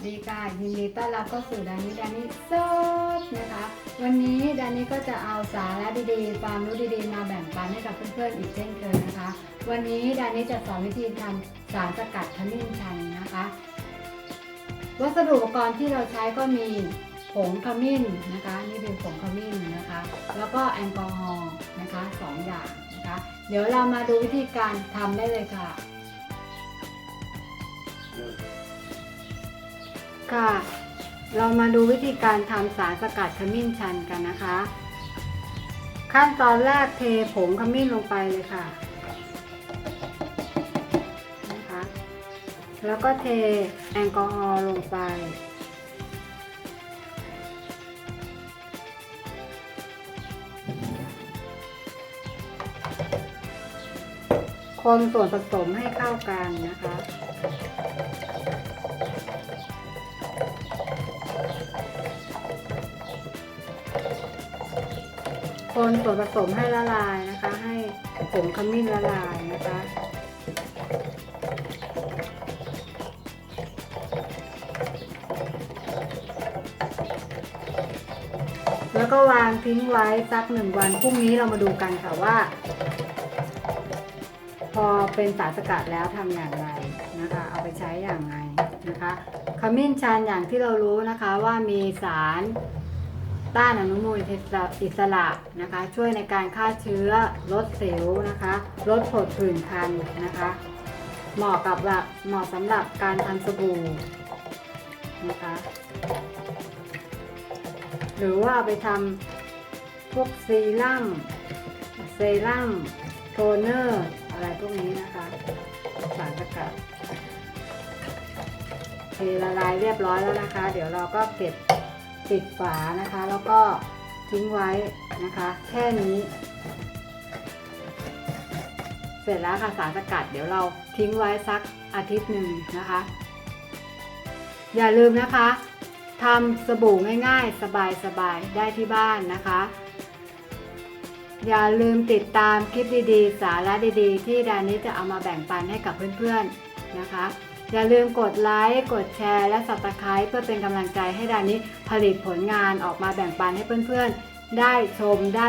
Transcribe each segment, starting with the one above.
ยินดีต้อนรับเข้านิซดนะคะ วันนี้ดานิก็จะเอาสาระดีๆ ความรู้ดีๆ มาแบ่งปันให้กับเพื่อนๆอีกเช่นเคยนะคะ วันนี้ดานิจะสอนวิธีทำสารสกัดขมิ้นชันนะคะ วัสดุอุปกรณ์ที่เราใช้ก็มีผงขมิ้นนะคะ นี่เป็นผงขมิ้นนะคะ แล้วก็แอลกอฮอล์นะคะสองอย่างนะคะ เดี๋ยวเรามาดูวิธีการทำได้เลยค่ะ ค่ะ เรามาดูวิธีการทำสารสกัดขมิ้นชันกันนะคะ ขั้นตอนแรกเทผงขมิ้นลงไปเลยค่ะนะคะแล้วก็เทแอลกอฮอล์ลงไป คนส่วนผสมให้เข้ากันนะคะ คนส่วนผสมให้ละลายนะคะ ให้ผงขมิ้นละลายนะคะแล้วก็วางทิ้งไว้สักหนึ่งวันพรุ่งนี้เรามาดูกันค่ะว่า พอเป็นสารสกัดแล้วทำอย่างไรนะคะ เอาไปใช้อย่างไรนะคะขมิ้นชันอย่างที่เรารู้นะคะว่ามีสาร ต้านอนุมูลอิสระนะคะ ช่วยในการฆ่าเชื้อลดสิวนะคะ ลดผดผื่นคันนะคะ เหมาะกับละเหมาะสำหรับการทำสบู่นะคะหรือว่าไปทำพวกซีรั่มเซรั่มโทนเนอร์ อะไรพวกนี้นะคะ สารสกัดเทละลายเรียบร้อยแล้วนะคะ เดี๋ยวเราก็เก็บ ปิดฝานะคะ แล้วก็ทิ้งไว้นะคะ แค่นี้ เสร็จแล้วค่ะสารสกัดเดี๋ยวเราทิ้งไว้สักอาทิตย์หนึ่งนะคะ อย่าลืมนะคะทำสบู่ง่ายๆ สบายๆ ได้ที่บ้านนะคะ อย่าลืมติดตามคลิปดีๆ สาระดีๆ ที่ดานิจะเอามาแบ่งปันให้กับเพื่อนๆนะคะ อย่าลืมกดไลค์ กดแชร์ และ subscribe เพื่อเป็นกำลังใจให้ดานิผลิตผลงานออกมาแบ่งปันให้เพื่อนๆ ได้ชมได้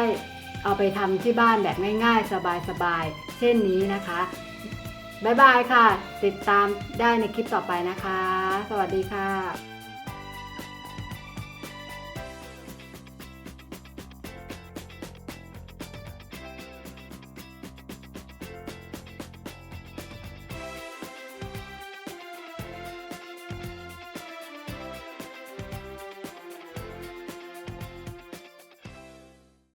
เอาไปทำที่บ้านแบบง่ายๆ สบายๆ เช่นนี้นะคะ บ๊ายบายค่ะ ติดตามได้ในคลิปต่อไปนะคะ สวัสดีค่ะ